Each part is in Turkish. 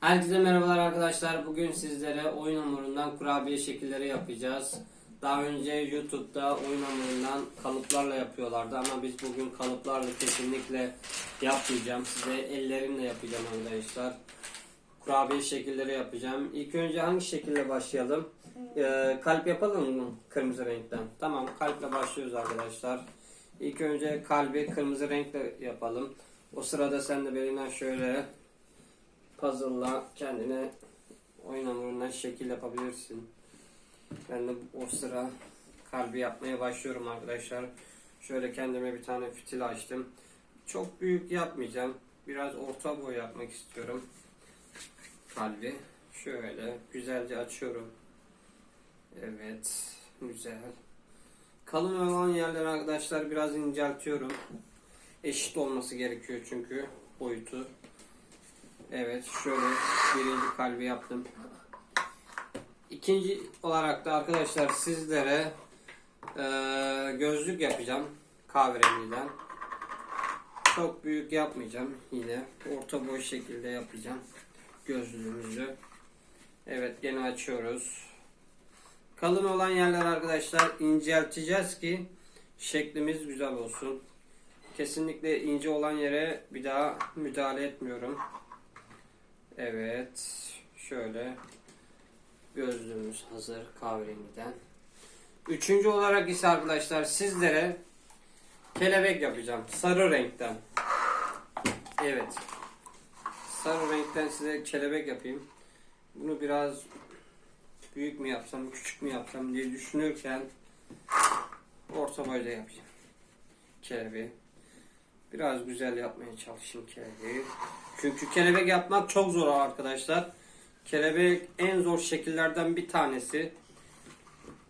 Herkese merhabalar arkadaşlar. Bugün sizlere oyun hamurundan kurabiye şekilleri yapacağız. Daha önce YouTube'da oyun hamurundan kalıplarla yapıyorlardı ama biz bugün kalıplarla kesinlikle yapmayacağım. Size ellerimle yapacağım arkadaşlar. Kurabiye şekilleri yapacağım. İlk önce hangi şekilde başlayalım? Ee, kalp yapalım mı kırmızı renkten? Tamam kalple başlıyoruz arkadaşlar. İlk önce kalbi kırmızı renkle yapalım. O sırada sen de belinden şöyle puzzle'la kendine oyun hamurundan şekil yapabilirsin. Ben de o sıra kalbi yapmaya başlıyorum arkadaşlar. Şöyle kendime bir tane fitil açtım. Çok büyük yapmayacağım. Biraz orta boy yapmak istiyorum. Kalbi. Şöyle güzelce açıyorum. Evet. Güzel. Kalın olan yerleri arkadaşlar biraz inceltiyorum. Eşit olması gerekiyor çünkü boyutu. Evet şöyle birinci kalbi yaptım. İkinci olarak da arkadaşlar sizlere eee, gözlük yapacağım kahverengiden. Çok büyük yapmayacağım yine orta boy şekilde yapacağım gözlüğümüzü. Evet gene açıyoruz. Kalın olan yerler arkadaşlar incelteceğiz ki şeklimiz güzel olsun. Kesinlikle ince olan yere bir daha müdahale etmiyorum. Evet. Şöyle gözlüğümüz hazır kahverengiden. Üçüncü olarak ise arkadaşlar sizlere kelebek yapacağım. Sarı renkten. Evet. Sarı renkten size kelebek yapayım. Bunu biraz büyük mü yapsam, küçük mü yapsam diye düşünürken orta boyda yapayım. Kelebeği. Biraz güzel yapmaya çalışayım kelebeği. Çünkü kelebek yapmak çok zor arkadaşlar. Kelebek en zor şekillerden bir tanesi.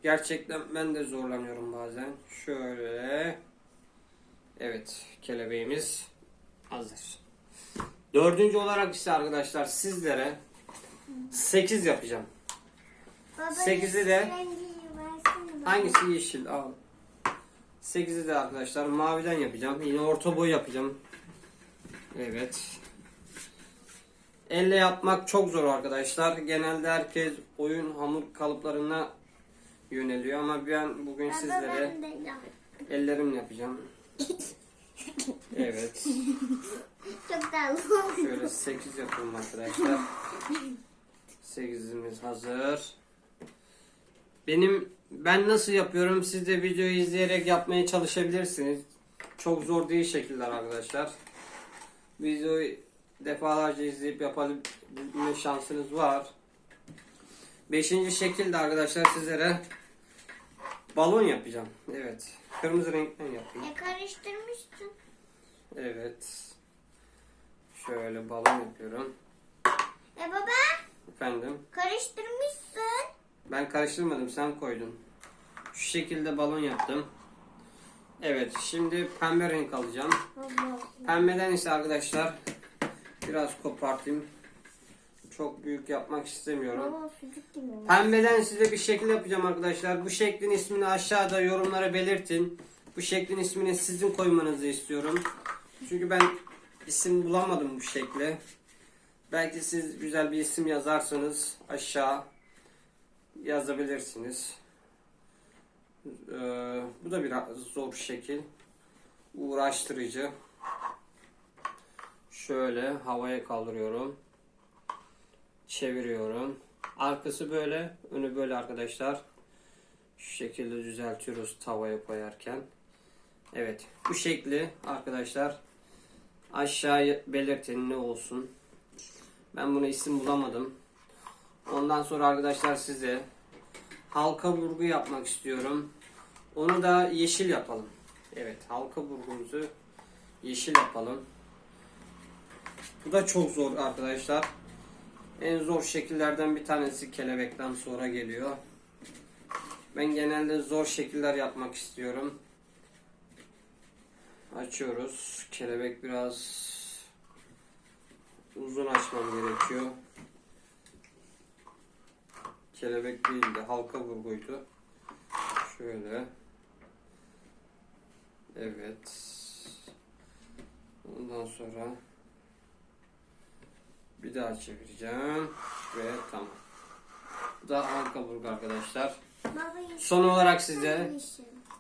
Gerçekten ben de zorlanıyorum bazen. Şöyle. Evet kelebeğimiz hazır. Dördüncü olarak ise arkadaşlar sizlere 8 yapacağım. Baba, Sekizi de-. Hangisi yeşil? Al. 8'i de arkadaşlar maviden yapacağım. Yine orta boy yapacağım. Evet. Elle yapmak çok zor arkadaşlar. Genelde herkes oyun hamur kalıplarına yöneliyor ama ben bugün sizlere ellerimle yapacağım. Evet. Çok tatlı. Şöyle 8 yapalım arkadaşlar. 8'imiz hazır. Benim ben nasıl yapıyorum siz de videoyu izleyerek yapmaya çalışabilirsiniz. Çok zor değil şekiller arkadaşlar. Videoyu defalarca izleyip yapabilme şansınız var. Beşinci şekilde arkadaşlar sizlere balon yapacağım. Evet. Kırmızı renkten yapayım. E karıştırmıştın. Evet. Şöyle balon yapıyorum. E baba Efendim. karıştırmışsın. Ben karıştırmadım sen koydun. Şu şekilde balon yaptım. Evet şimdi pembe renk alacağım. Pembeden ise arkadaşlar biraz kopartayım. Çok büyük yapmak istemiyorum. Pembeden size bir şekil yapacağım arkadaşlar. Bu şeklin ismini aşağıda yorumlara belirtin. Bu şeklin ismini sizin koymanızı istiyorum. Çünkü ben isim bulamadım bu şekle. Belki siz güzel bir isim yazarsanız aşağı yazabilirsiniz. Ee, bu da biraz zor şekil. Uğraştırıcı. Şöyle havaya kaldırıyorum. Çeviriyorum. Arkası böyle, önü böyle arkadaşlar. Şu şekilde düzeltiyoruz tavaya koyarken. Evet, bu şekli arkadaşlar aşağıya belirtin ne olsun. Ben buna isim bulamadım. Ondan sonra arkadaşlar size halka vurgu yapmak istiyorum. Onu da yeşil yapalım. Evet, halka vurgumuzu yeşil yapalım. Bu da çok zor arkadaşlar. En zor şekillerden bir tanesi kelebekten sonra geliyor. Ben genelde zor şekiller yapmak istiyorum. Açıyoruz. Kelebek biraz uzun açmam gerekiyor. Kelebek değildi, halka vurguydu. Şöyle. Evet. Ondan sonra Bir daha çevireceğim ve tamam. Bu da halka burgu arkadaşlar. Son olarak size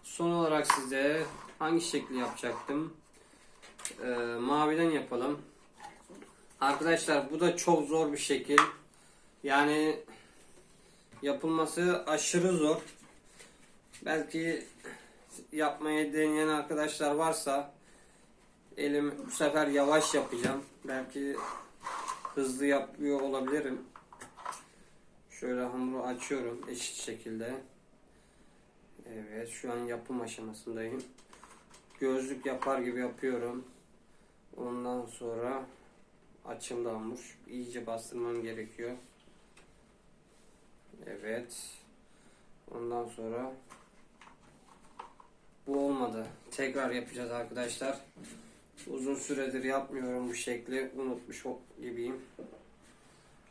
son olarak size hangi şekli yapacaktım? Ee, maviden yapalım. Arkadaşlar bu da çok zor bir şekil. Yani yapılması aşırı zor. Belki yapmayı deneyen arkadaşlar varsa elim bu sefer yavaş yapacağım. Belki hızlı yapıyor olabilirim. Şöyle hamuru açıyorum eşit şekilde. Evet şu an yapım aşamasındayım. Gözlük yapar gibi yapıyorum. Ondan sonra açımda hamur. İyice bastırmam gerekiyor. Evet. Ondan sonra bu olmadı. Tekrar yapacağız arkadaşlar. Uzun süredir yapmıyorum bu şekli. Unutmuş gibiyim.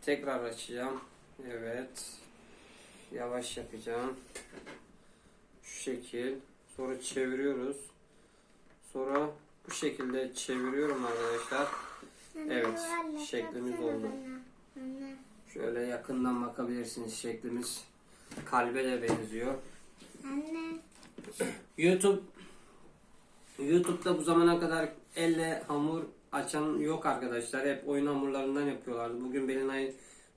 Tekrar açacağım. Evet. Yavaş yapacağım. Şu şekil. Sonra çeviriyoruz. Sonra bu şekilde çeviriyorum arkadaşlar. Evet, şeklimiz oldu. Şöyle yakından bakabilirsiniz şeklimiz. Kalbe de benziyor. Anne. YouTube YouTube'da bu zamana kadar elle hamur açan yok arkadaşlar. Hep oyun hamurlarından yapıyorlardı. Bugün Belinay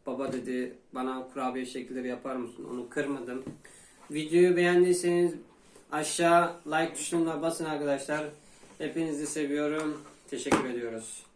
baba dedi bana kurabiye şekilleri yapar mısın? Onu kırmadım. Videoyu beğendiyseniz aşağı like tuşuna basın arkadaşlar. Hepinizi seviyorum. Teşekkür ediyoruz.